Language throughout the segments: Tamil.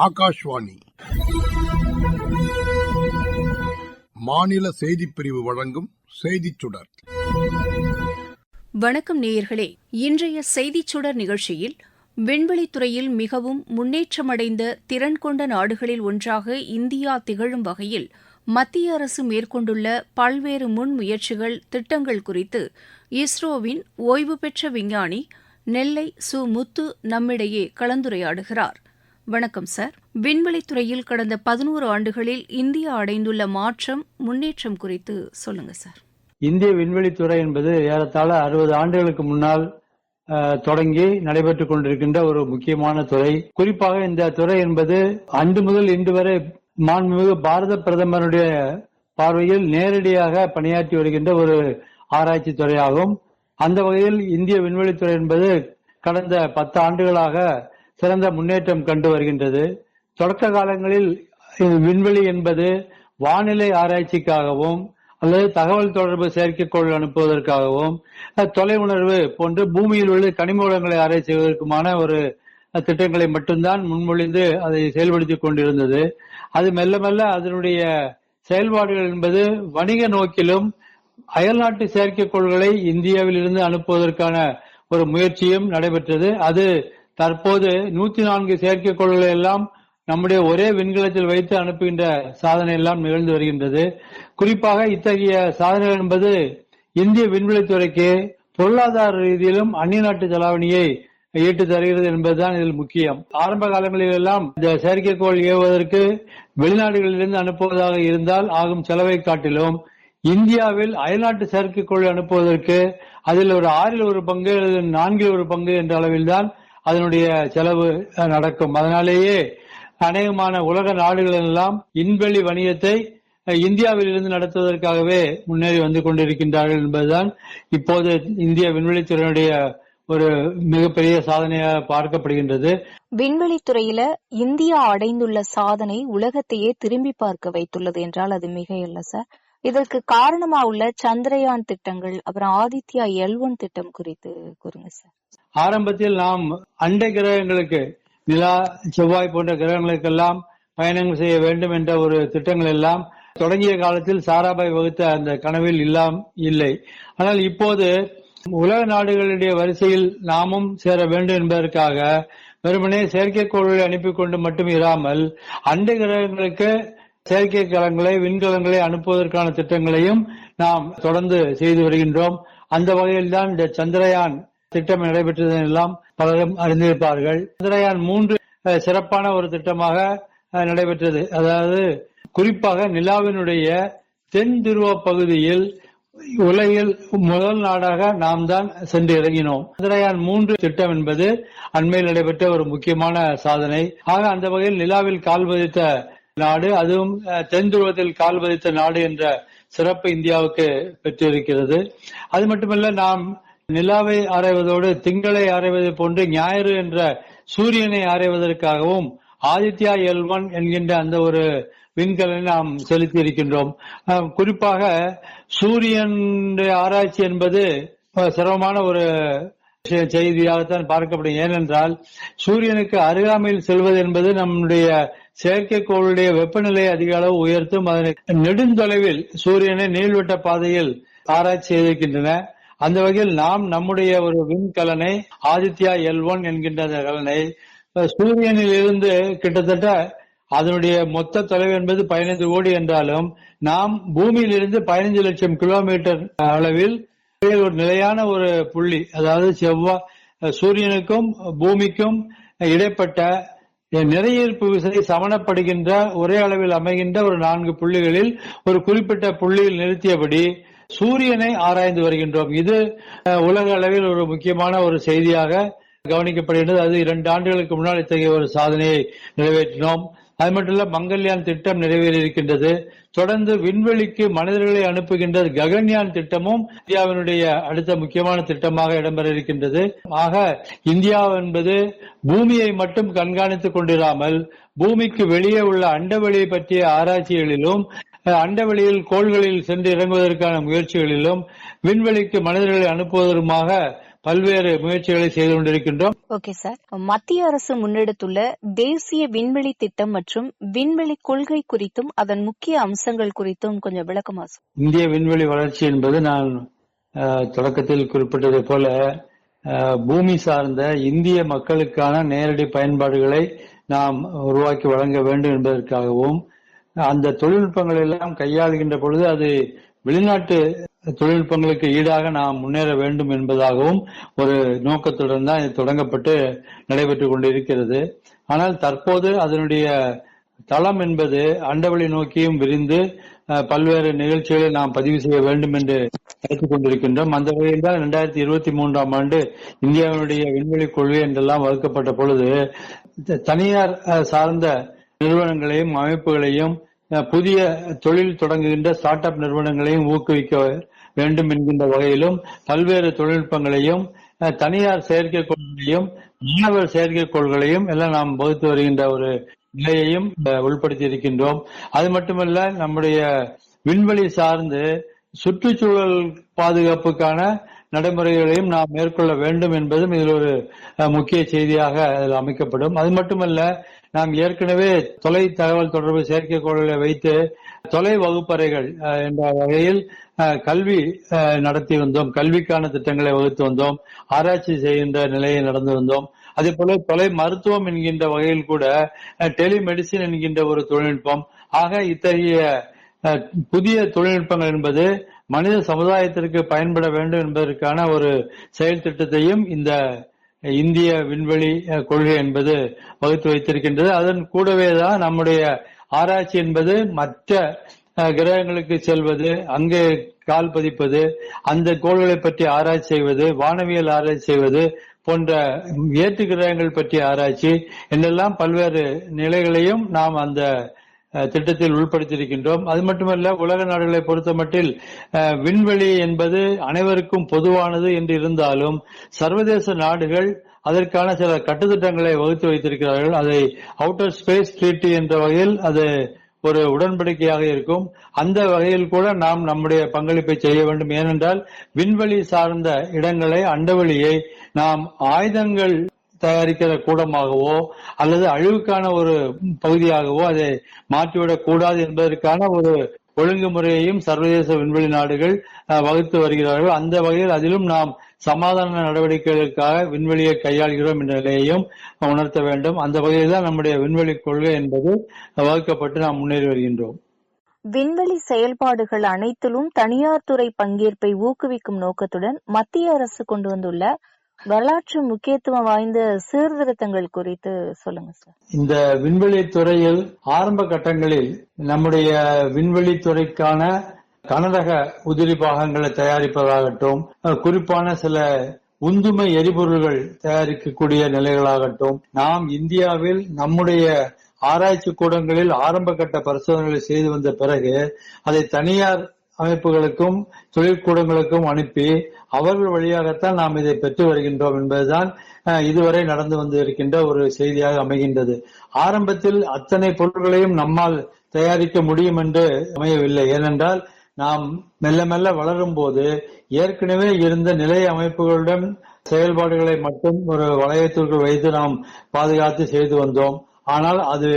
ஆகாஷ்வாணி. மாநில செய்தி பிரிவு வழங்கும் செய்திச் சுடர். வணக்கம் நேயர்களே. இன்றைய செய்திச் சுடர் நிகழ்ச்சியில் விண்வெளித்துறையில் மிகவும் முன்னேற்றமடைந்த திறன் கொண்ட நாடுகளில் ஒன்றாக இந்தியா திகழும் வகையில் மத்திய அரசு மேற்கொண்டுள்ள பல்வேறு முன்முயற்சிகள் திட்டங்கள் குறித்து இஸ்ரோவின் ஓய்வு பெற்ற விஞ்ஞானி நெல்லை சு. முத்து நம்மிடையே கலந்துரையாடுகிறார். வணக்கம் சார். விண்வெளித்துறையில் கடந்த பதினோரு ஆண்டுகளில் இந்தியா அடைந்துள்ள மாற்றம் முன்னேற்றம் குறித்து சொல்லுங்க சார். இந்திய விண்வெளித்துறை என்பது ஏறத்தாழ அறுபது ஆண்டுகளுக்கு முன்னால் தொடங்கி நடைபெற்றுக் கொண்டிருக்கின்ற ஒரு முக்கியமான துறை. குறிப்பாக இந்த துறை என்பது அன்று முதல் இன்று வரை மாண்புமிகு பாரத பிரதமருடைய பார்வையில் நேரடியாக பணியாற்றி வருகின்ற ஒரு ஆராய்ச்சி துறையாகும். அந்த வகையில் இந்திய விண்வெளித்துறை என்பது கடந்த பத்து ஆண்டுகளாக சிறந்த முன்னேற்றம் கண்டு வருகின்றது. தொடக்க காலங்களில் விண்வெளி என்பது வானிலை ஆராய்ச்சிக்காகவும் அல்லது தகவல் தொடர்பு செயற்கைக்கோள் அனுப்புவதற்காகவும் தொலை உணர்வு போன்று பூமியில் உள்ள கனிம வளங்களை ஆராய்ச்சி செய்வதற்குமான ஒரு திட்டங்களை மட்டும்தான் முன்மொழிந்து அதை செயல்படுத்திக் கொண்டிருந்தது. அது மெல்ல மெல்ல அதனுடைய செயல்பாடுகள் என்பது வணிக நோக்கிலும் அயல்நாட்டு செயற்கைக்கோள்களை இந்தியாவில் இருந்து அனுப்புவதற்கான ஒரு முயற்சியும் நடைபெற்றது. அது தற்போது நூத்தி நான்கு செயற்கைக்கோள்களை எல்லாம் நம்முடைய ஒரே விண்கலத்தில் வைத்து அனுப்புகின்ற சாதனை எல்லாம் நிகழ்ந்து வருகின்றது. குறிப்பாக இத்தகைய சாதனைகள் என்பது இந்திய விண்வெளித்துறைக்கு பொருளாதார ரீதியிலும் அந்நிய நாட்டு செலாவணியை ஈட்டு தருகிறது என்பதுதான் இதில் முக்கியம். ஆரம்ப காலங்களில் எல்லாம் இந்த செயற்கைக்கோள் ஏவுவதற்கு வெளிநாடுகளிலிருந்து அனுப்புவதாக இருந்தால் ஆகும் செலவை காட்டிலும் இந்தியாவில் அயல்நாட்டு செயற்கைக்கோள் அனுப்புவதற்கு அதில் ஒரு ஆறில் ஒரு பங்கு அல்லது நான்கில் ஒரு பங்கு என்ற அளவில்தான் அதனுடைய செலவு நடக்கும். அதனாலேயே அநேகமான உலக நாடுகள் எல்லாம் விண்வெளி வணிகத்தை இந்தியாவிலிருந்து நடத்துவதற்காகவே முன்னேறி வந்து கொண்டிருக்கின்றார்கள் என்பதுதான் இப்போது இந்திய விண்வெளித்துறையினுடைய ஒரு மிகப்பெரிய சாதனையாக பார்க்கப்படுகின்றது. விண்வெளித்துறையில இந்தியா அடைந்துள்ள சாதனை உலகத்தையே திரும்பி பார்க்க வைத்துள்ளது என்றால் அது மிகையல்ல சார். இதற்கு காரணமா உள்ள சந்திரயான் திட்டங்கள் அப்புறம் ஆதித்யா எல் ஒன் திட்டம் குறித்து கூறுங்க சார். ஆரம்பத்தில் நாம் அண்டை கிரகங்களுக்கு நிலா செவ்வாய் போன்ற கிரகங்களுக்கெல்லாம் பயணங்கள் செய்ய வேண்டும் என்ற ஒரு திட்டங்கள் எல்லாம் தொடங்கிய காலத்தில் சாராபாய் வகுத்த அந்த கனவில் இல்லாம் இல்லை. ஆனால் இப்போது உலக நாடுகளுடைய வரிசையில் நாமும் சேர வேண்டும் என்பதற்காக வெறுமனே செயற்கைக்கோள்களை அனுப்பி கொண்டு மட்டும் இராமல் அண்டை கிரகங்களுக்கு செயற்கை கலங்களை விண்கலங்களை அனுப்புவதற்கான திட்டங்களையும் நாம் தொடர்ந்து செய்து வருகின்றோம். அந்த வகையில் தான் இந்த சந்திரயான் திட்டம் நடைபெற்றதெல்லாம் எல்லாம் பலரும் அறிந்திருப்பார்கள். சந்திரயான் மூன்று சிறப்பான ஒரு திட்டமாக அஹ், நடைபெற்றது. அதாவது குறிப்பாக நிலாவினுடைய தென் துருவ பகுதியில் உலகில் முதல் நாடாக நாம் தான் சென்று இறங்கினோம். சந்திரயான் மூன்று திட்டம் என்பது அண்மையில் நடைபெற்ற ஒரு முக்கியமான சாதனை. ஆக அந்த வகையில் நிலாவில் கால் பதித்த நாடு அதுவும் அஹ், தென் துருவத்தில் கால் பதித்த நாடு என்ற சிறப்பு இந்தியாவுக்கு பெற்றிருக்கிறது. அது மட்டுமல்ல நாம் நிலாவை ஆராய்வதோடு திங்களை ஆராய்வதை போன்று ஞாயிறு என்ற சூரியனை ஆராய்வதற்காகவும் ஆதித்யா எல் ஒன் என்கின்ற அந்த ஒரு விண்கலனை நாம் செலுத்தி இருக்கின்றோம். குறிப்பாக சூரியன் ஆராய்ச்சி என்பது சிரமமான ஒரு செ- செய்தியாகத்தான் பார்க்கப்படும் ஏனென்றால் சூரியனுக்கு அருகாமையில் செல்வது என்பது நம்முடைய செயற்கைக்கோளுடைய வெப்பநிலையை அதிக அளவு உயர்த்தும் அதனை நெடுந்தொலைவில் சூரியனை நீள்வட்ட பாதையில் ஆராய்ச்சி செய்திருக்கின்றன. அந்த வகையில் நாம் நம்முடைய ஒரு விண்கலனை ஆதித்யா எல் ஒன் என்கின்ற அந்த கலனை சூரியனில் இருந்து கிட்டத்தட்ட அதனுடைய மொத்த தொலைவு என்பது பதினைந்து கோடி என்றாலும் நாம் பூமியில் இருந்து பதினைஞ்சு லட்சம் கிலோமீட்டர் அளவில் ஒரு நிலையான ஒரு புள்ளி அதாவது செவ்வாய் சூரியனுக்கும் பூமிக்கும் இடைப்பட்ட நிறையீர்ப்பு விசை சமணப்படுகின்ற ஒரே அளவில் அமைகின்ற ஒரு நான்கு புள்ளிகளில் ஒரு குறிப்பிட்ட புள்ளியில் நிறுத்தியபடி சூரியனை ஆராய்ந்து வருகின்றோம். இது உலக அளவில் ஒரு முக்கியமான ஒரு செய்தியாக கவனிக்கப்படுகின்றது. அது இரண்டு ஆண்டுகளுக்கு முன்னால் இத்தகைய ஒரு சாதனையை நிறைவேற்றினோம். அது மட்டும் இல்ல மங்கள்யான் திட்டம் நிறைவேறியிருக்கின்றது தொடர்ந்து விண்வெளிக்கு மனிதர்களை அனுப்புகின்ற ககன்யான் திட்டமும் இந்தியாவினுடைய அடுத்த முக்கியமான திட்டமாக இடம்பெற இருக்கின்றது. ஆக இந்தியா என்பது பூமியை மட்டும் கண்காணித்துக் கொண்டிராமல் பூமிக்கு வெளியே உள்ள அண்டவெளியை பற்றிய ஆராய்ச்சிகளிலும் அண்டவெளியில் கோள்களில் சென்று இறங்குவதற்கான முயற்சிகளிலும் விண்வெளிக்கு மனிதர்களை அனுப்புவதற்குமாக பல்வேறு முயற்சிகளை செய்து கொண்டிருக்கின்றோம். ஓகே சார் மத்திய அரசு முன்னெடுத்துள்ள தேசிய விண்வெளி திட்டம் மற்றும் விண்வெளி கொள்கை குறித்தும் அதன் முக்கிய அம்சங்கள் குறித்தும் கொஞ்சம் விளக்கமா சார் இந்திய விண்வெளி வளர்ச்சி என்பது நான் தொடக்கத்தில் குறிப்பிட்டதை போல பூமி சார்ந்த இந்திய மக்களுக்கான நேரடி பயன்பாடுகளை நாம் உருவாக்கி வழங்க வேண்டும் என்பதற்காகவும் அந்த தொழில்நுட்பங்கள் எல்லாம் கையாளுகின்ற பொழுது அது வெளிநாட்டு தொழில்நுட்பங்களுக்கு ஈடாக நாம் முன்னேற வேண்டும் என்பதாகவும் ஒரு நோக்கத்துடன் தான் இது தொடங்கப்பட்டு நடைபெற்றுக் கொண்டிருக்கிறது. ஆனால் தற்போது அதனுடைய தளம் என்பது அண்டவெளி நோக்கியும் விரிந்து பல்வேறு நிகழ்ச்சிகளை நாம் பதிவு செய்ய வேண்டும் என்று நினைத்துக் கொண்டிருக்கின்றோம். அந்த வகையில் தான் இரண்டாயிரத்தி இருபத்தி மூன்றாம் ஆண்டு இந்தியாவினுடைய விண்வெளி கொள்கை என்றெல்லாம் வகுக்கப்பட்ட பொழுது த- தனியார் சார்ந்த நிறுவனங்களையும் அமைப்புகளையும் புதிய தொழில் தொடங்குகின்ற ஸ்டார்ட் அப் நிறுவனங்களையும் ஊக்குவிக்க வேண்டும் என்கின்ற வகையிலும் பல்வேறு தொழில்நுட்பங்களையும் தனியார் செயற்கைக்கோள்களையும் மாணவர் செயற்கைக்கோள்களையும் எல்லாம் நாம் வகுத்து வருகின்ற ஒரு நிலையையும் உள்படுத்தி இருக்கின்றோம். அது மட்டுமல்ல நம்முடைய விண்வெளி சார்ந்து சுற்றுச்சூழல் பாதுகாப்புக்கான நடைமுறைகளையும் நாம் மேற்கொள்ள வேண்டும் என்பதும் இதில் ஒரு முக்கிய செய்தியாக அதில் அமைக்கப்படும். அது மட்டுமல்ல நாம் ஏற்கனவே தொலை தகவல் தொடர்பு செயற்கைக்கோள்களை வைத்து தொலை வகுப்பறைகள் என்ற வகையில் கல்வி நடத்தி வந்தோம். கல்விக்கான திட்டங்களை வகுத்து வந்தோம். ஆராய்ச்சி செய்கின்ற நிலையை நடந்து வந்தோம். அதே போல தொலை மருத்துவம் என்கின்ற வகையில் கூட டெலிமெடிசின் என்கின்ற ஒரு தொழில்நுட்பம். ஆக இத்தகைய புதிய தொழில்நுட்பங்கள் என்பது மனித சமுதாயத்திற்கு பயன்பட வேண்டும் என்பதற்கான ஒரு செயல் திட்டத்தையும் இந்த இந்திய விண்வெளி கொள்கை என்பது வகுத்து வைத்திருக்கின்றது. அதன் கூடவே தான் நம்முடைய ஆராய்ச்சி என்பது மற்ற கிரகங்களுக்கு செல்வது அங்கே கால் பதிப்பது அந்த கோள்களை பற்றி ஆராய்ச்சி செய்வது வானவியல் ஆராய்ச்சி செய்வது போன்ற ஏற்று கிரகங்கள் பற்றிய ஆராய்ச்சி என்றெல்லாம் பல்வேறு நிலைகளையும் நாம் அந்த திட்டத்தில் உள்படுத்தியிருக்கின்றோம். அது மட்டுமல்ல உலக நாடுகளை பொறுத்தமட்டில் மட்டில் விண்வெளி என்பது அனைவருக்கும் பொதுவானது என்று இருந்தாலும் சர்வதேச நாடுகள் அதற்கான சில கட்டுத்திட்டங்களை வகுத்து வைத்திருக்கிறார்கள். அதை அவுட்டர் ஸ்பேஸ் ட்ரீட்டி என்ற வகையில் அது ஒரு உடன்படிக்கையாக இருக்கும். அந்த வகையில் கூட நாம் நம்முடைய பங்களிப்பை செய்ய வேண்டும். ஏனென்றால் விண்வெளி சார்ந்த இடங்களை அண்டவெளியை நாம் ஆயுதங்கள் தயாரிக்கிற கூடமாகவோ அல்லது அழிவுக்கான ஒரு பகுதியாகவோ அதை மாற்றிவிடக் கூடாது என்பதற்கான ஒரு ஒழுங்குமுறையையும் சர்வதேச விண்வெளி நாடுகள் வகுத்து வருகிறார்கள். அந்த வகையில் அதிலும் நாம் சமாதான நடவடிக்கைகளுக்காக விண்வெளியை கையாள்கிறோம் என்ற நிலையையும் உணர்த்த வேண்டும். அந்த வகையில் தான் நம்முடைய விண்வெளி கொள்கை என்பது வகுக்கப்பட்டு நாம் முன்னேறி வருகின்றோம். விண்வெளி செயல்பாடுகள் அனைத்திலும் தனியார் துறை பங்கேற்பை ஊக்குவிக்கும் நோக்கத்துடன் மத்திய அரசு கொண்டு வந்துள்ள வரலாற்று முக்கியத்துவம் வாய்ந்த சீர்திருத்தங்கள் குறித்து சொல்லுங்க சார் இந்த விண்வெளி துறையில் ஆரம்ப கட்டங்களில் நம்முடைய விண்வெளி துறைக்கான கனரக உதிரி பாகங்களை தயாரிப்பதாகட்டும் குறிப்பான சில உந்துமை எரிபொருள்கள் தயாரிக்கக்கூடிய நிலைகளாகட்டும் நாம் இந்தியாவில் நம்முடைய ஆராய்ச்சி கூடங்களில் ஆரம்ப கட்ட பரிசோதனைகளை செய்து வந்த பிறகு அதை தனியார் அமைப்புகளுக்கும் தொழிற்கூடங்களுக்கும் அனுப்பி அவர்கள் வழியாகத்தான் நாம் இதை பெற்று வருகின்றோம் என்பதுதான் இதுவரை நடந்து வந்து இருக்கின்ற ஒரு செய்தியாக அமைகின்றது. ஆரம்பத்தில் அத்தனை பொருட்களையும் நம்மால் தயாரிக்க முடியும் என்று அமையவில்லை. ஏனென்றால் நாம் மெல்ல மெல்ல வளரும் போது ஏற்கனவே இருந்த நிலை அமைப்புகளுடன் செயல்பாடுகளை மட்டும் ஒரு வளையத்திற்குள் வைத்து நாம் பாதுகாத்து செய்து வந்தோம். ஆனால் அது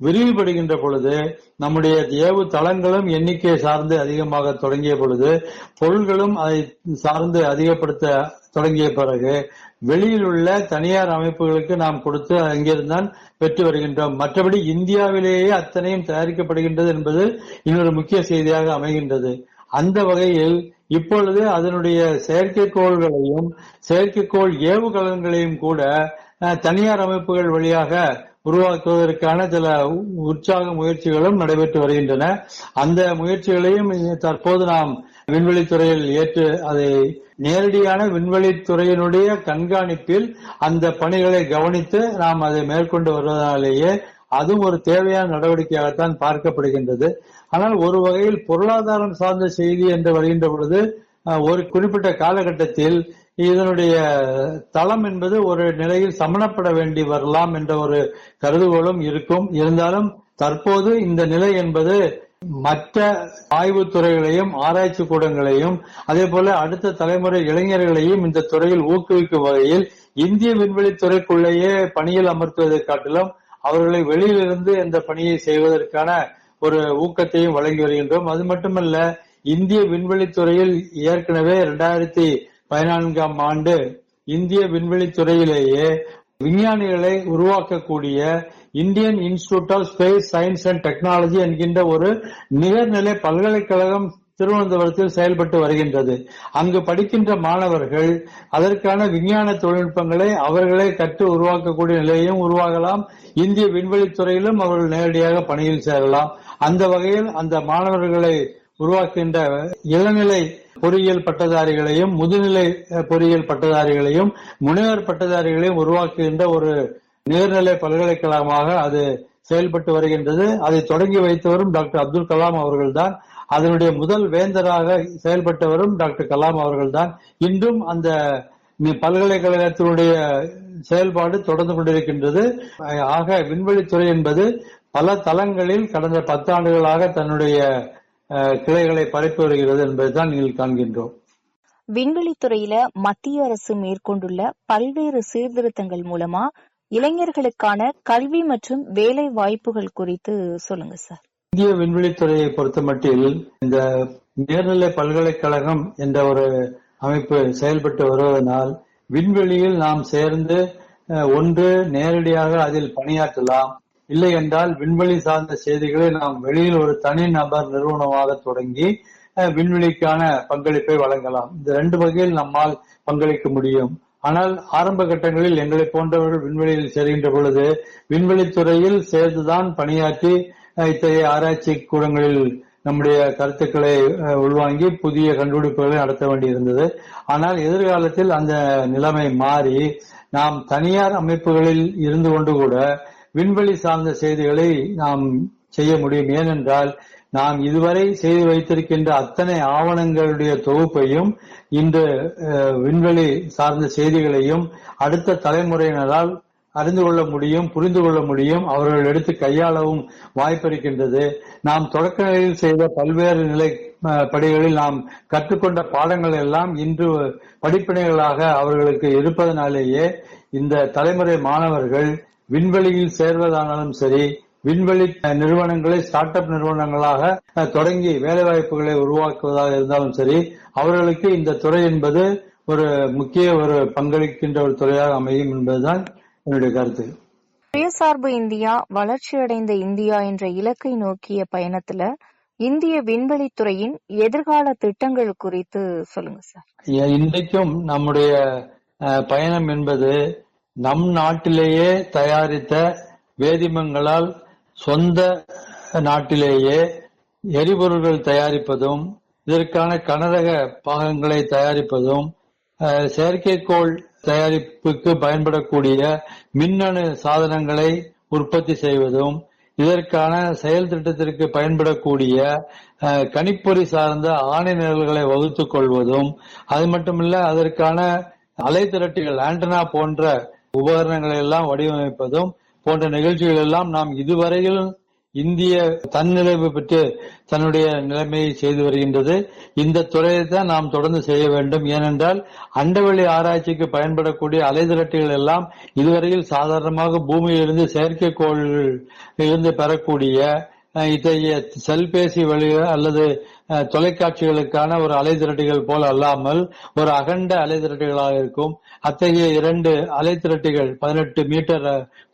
விரிவுபடுகின்ற பொழுது நம்முடைய ஏவு தளங்களும் எண்ணிக்கை சார்ந்து அதிகமாக தொடங்கிய பொழுது பொருள்களும் அதை சார்ந்து அதிகப்படுத்த தொடங்கிய பிறகு வெளியில் உள்ள தனியார் அமைப்புகளுக்கு நாம் கொடுத்து அங்கிருந்தான் பெற்று வருகின்றோம். மற்றபடி இந்தியாவிலேயே அத்தனையும் தயாரிக்கப்படுகின்றது என்பது இன்னொரு முக்கிய செய்தியாக அமைகின்றது. அந்த வகையில் இப்பொழுது அதனுடைய செயற்கைக்கோள்களையும் செயற்கைக்கோள் ஏவுகலன்களையும் கூட தனியார் அமைப்புகள் வழியாக உருவாக்குவதற்கான சில உற்சாக முயற்சிகளும் நடைபெற்று வருகின்றன. அந்த முயற்சிகளையும் தற்போது நாம் விண்வெளித்துறையில் ஏற்று அதை நேரடியான விண்வெளித்துறையினுடைய கண்காணிப்பில் அந்த பணிகளை கவனித்து நாம் அதை மேற்கொண்டு வருவதனாலேயே அதுவும் ஒரு தேவையான நடவடிக்கையாகத்தான் பார்க்கப்படுகின்றது. ஆனால் ஒரு வகையில் பொருளாதாரம் சார்ந்த செய்தி என்று வருகின்ற பொழுது ஒரு குறிப்பிட்ட காலகட்டத்தில் இதனுடைய தளம் என்பது ஒரு நிலையில் சமணப்பட வேண்டி வரலாம் என்ற ஒரு கருதுகோளும் இருக்கும். இருந்தாலும் தற்போது இந்த நிலை என்பது மற்ற ஆய்வுத்துறைகளையும் ஆராய்ச்சி கூடங்களையும் அதே போல அடுத்த தலைமுறை இளைஞர்களையும் இந்த துறையில் ஊக்குவிக்கும் வகையில் இந்திய விண்வெளி துறைக்குள்ளேயே பணியில் அமர்த்துவதை காட்டிலும் அவர்களை வெளியிலிருந்து இந்த பணியை செய்வதற்கான ஒரு ஊக்கத்தையும் வழங்கி வருகின்றோம். அது மட்டுமல்ல இந்திய விண்வெளித்துறையில் ஏற்கனவே இரண்டாயிரத்தி பதினான்காம் ஆண்டு இந்திய விண்வெளி துறையிலேயே விஞ்ஞானிகளை உருவாக்கக்கூடிய Indian Institute of Space Science and Technology என்கின்ற ஒரு நிகர்நிலை பல்கலைக்கழகம் திருவனந்தபுரத்தில் செயல்பட்டு வருகின்றது. அங்கு படிக்கின்ற மாணவர்கள் அதற்கான விஞ்ஞான தொழில்நுட்பங்களை அவர்களே கற்று உருவாக்கக்கூடிய நிலையும் உருவாகலாம். இந்திய விண்வெளி துறையிலும் அவர்கள் நேரடியாக பணியில் சேரலாம். அந்த வகையில் அந்த மாணவர்களை உருவாக்குகின்ற இளநிலை பொறியியல் பட்டதாரிகளையும் முதுநிலை பொறியியல் பட்டதாரிகளையும் முனைவர் பட்டதாரிகளையும் உருவாக்குகின்ற ஒரு நீர்நிலை பல்கலைக்கழகமாக அது செயல்பட்டு வருகின்றது. அதை தொடங்கி வைத்தவரும் டாக்டர் அப்துல் கலாம் அவர்கள்தான். அதனுடைய முதல் வேந்தராக செயல்பட்டவரும் டாக்டர் கலாம் அவர்கள்தான். இன்றும் அந்த பல்கலைக்கழகத்தினுடைய செயல்பாடு தொடர்ந்து கொண்டிருக்கின்றது. ஆக விண்வெளித்துறை என்பது பல தளங்களில் கடந்த பத்தாண்டுகளாக தன்னுடைய கிளைகளை பரப்பி வருகிறது என்பதைதான் நீங்கள் காண்கின்றோம். விண்வெளித்துறையில மத்திய அரசு மேற்கொண்டுள்ள பல்வேறு சீர்திருத்தங்கள் மூலமா இளைஞர்களுக்கான கல்வி மற்றும் வேலை வாய்ப்புகள் குறித்து சொல்லுங்க சார். இந்திய விண்வெளித்துறையை பொறுத்தமட்டில் இந்த நேர்நிலை பல்கலைக்கழகம் என்ற ஒரு அமைப்பு செயல்பட்டு வருவதனால் விண்வெளியில் நாம் சேர்ந்து ஒன்று நேரடியாக அதில் பணியாற்றலாம் இல்லை என்றால் விண்வெளி சார்ந்த செய்திகளை நாம் வெளியில் ஒரு தனி நபர் நிறுவனமாக தொடங்கி அஹ், விண்வெளிக்கான பங்களிப்பை வழங்கலாம். இந்த ரெண்டு வகையில் நம்மால் பங்களிக்க முடியும். ஆனால் ஆரம்ப கட்டங்களில் எங்களை போன்றவர்கள் விண்வெளியில் சேர்கின்ற பொழுது விண்வெளித்துறையில் சேர்ந்துதான் பணியாற்றி இத்தகைய ஆராய்ச்சி கூடங்களில் நம்முடைய கருத்துக்களை அஹ், உள்வாங்கி புதிய கண்டுபிடிப்புகளை நடத்த வேண்டியிருந்தது. ஆனால் எதிர்காலத்தில் அந்த நிலைமை மாறி நாம் தனியார் அமைப்புகளில் இருந்து கொண்டு கூட விண்வெளி சார்ந்த செய்திகளை நாம் செய்ய முடியும். ஏனென்றால் நாம் இதுவரை செய்து வைத்திருக்கின்ற அத்தனை ஆவணங்களுடைய தொகுப்பையும் இன்று அஹ், விண்வெளி சார்ந்த செய்திகளையும் அடுத்த தலைமுறையினரால் அறிந்து கொள்ள முடியும் புரிந்து கொள்ள முடியும் அவர்கள் எடுத்து கையாளவும் வாய்ப்பிருக்கின்றது. நாம் தொடக்க நிலையில் செய்த பல்வேறு நிலை அஹ், படிகளில் நாம் கற்றுக்கொண்ட பாடங்கள் எல்லாம் இன்று படிப்பினைகளாக அவர்களுக்கு இருப்பதனாலேயே இந்த தலைமுறை மாணவர்கள் விண்வெளியில் சேர்வதானாலும் சரி விண்வெளி நிறுவனங்களை ஸ்டார்ட் அப் நிறுவனங்களாக தொடங்கி வேலைவாய்ப்புகளை உருவாக்குவதாக இருந்தாலும் சரி அவர்களுக்கு இந்த துறை என்பது ஒரு முக்கிய ஒரு பங்களிக்கின்ற ஒரு துறையாக அமையும் என்பதுதான் என்னுடைய கருத்து. சுயசார்பு இந்தியா வளர்ச்சியடைந்த இந்தியா என்ற இலக்கை நோக்கிய பயணத்துல இந்திய விண்வெளித்துறையின் எதிர்கால திட்டங்கள் குறித்து சொல்லுங்க சார். இன்றைக்கும் நம்முடைய பயணம் என்பது நம் நாட்டிலேயே தயாரித்த வேதிமங்களால் சொந்த நாட்டிலேயே எரிபொருள்கள் தயாரிப்பதும் இதற்கான கனரக பாகங்களை தயாரிப்பதும் செயற்கைக்கோள் தயாரிப்புக்கு பயன்படக்கூடிய மின்னணு சாதனங்களை உற்பத்தி செய்வதும் இதற்கான செயல் திட்டத்திற்கு பயன்படக்கூடிய கணிப்பொறி சார்ந்த ஆணை நிரல்களை வகுத்துக் கொள்வதும் அது மட்டுமில்ல அதற்கான அலை திரட்டிகள் ஆண்டனா போன்ற உபகரணங்களை எல்லாம் வடிவமைப்பதும் போன்ற நிகழ்ச்சிகள் எல்லாம் நாம் இதுவரையிலும் இந்திய தன்னிறைவு பெற்று தன்னுடைய நிலைமையை செய்து வருகின்றது. இந்த துறையை தான் நாம் தொடர்ந்து செய்ய வேண்டும். ஏனென்றால் அண்டவெளி ஆராய்ச்சிக்கு பயன்படக்கூடிய அலைதிரட்டிகள் எல்லாம் இதுவரையில் சாதாரணமாக பூமியிலிருந்து செயற்கைக்கோள் இருந்து பெறக்கூடிய இத்தகைய செல்பேசி வழி அல்லது தொலைக்காட்சிகளுக்கான ஒரு அலைதிரட்டிகள் போல அல்லாமல் ஒரு அகண்ட அலைதிரட்டிகளாக இருக்கும். அத்தகைய இரண்டு அலைதிரட்டிகள் பதினெட்டு மீட்டர்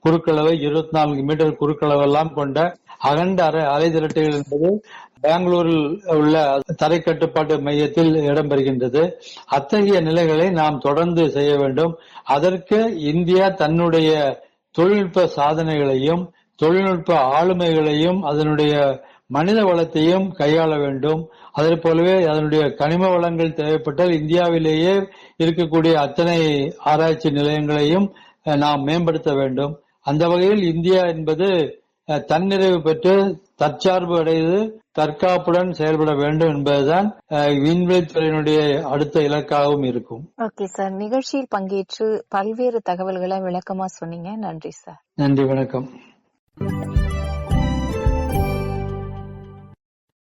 குறுக்களவு குறுக்களவை இருபத்தி நான்கு மீட்டர் குறுக்களவெல்லாம் கொண்ட அகண்ட அரை அலைதிரட்டிகள் என்பது பெங்களூரில் உள்ள தரை கட்டுப்பாட்டு மையத்தில் இடம்பெறுகின்றது. அத்தகைய நிலைகளை நாம் தொடர்ந்து செய்ய வேண்டும். அதற்கு இந்தியா தன்னுடைய தொழில்நுட்ப சாதனைகளையும் தொழில்நுட்ப ஆளுமைகளையும் அதனுடைய மனித வளத்தையும் கையாள வேண்டும். அதே போலவே அதனுடைய கனிம வளங்கள் தேவைப்பட்டால் இந்தியாவிலேயே இருக்கக்கூடிய அத்தனை ஆராய்ச்சி நிலையங்களையும் நாம் மேம்படுத்த வேண்டும். அந்த வகையில் இந்தியா என்பது தன்னிறைவு பெற்று தற்சார்பு அடைந்து தற்காப்புடன் செயல்பட வேண்டும் என்பதுதான் விண்வெளித்துறையினுடைய அடுத்த இலக்காகவும் இருக்கும். Okay sir. நிகழ்ச்சியில் பங்கேற்று பல்வேறு தகவல்களை விளக்கமா சொன்னீங்க. நன்றி சார். நன்றி வணக்கம்.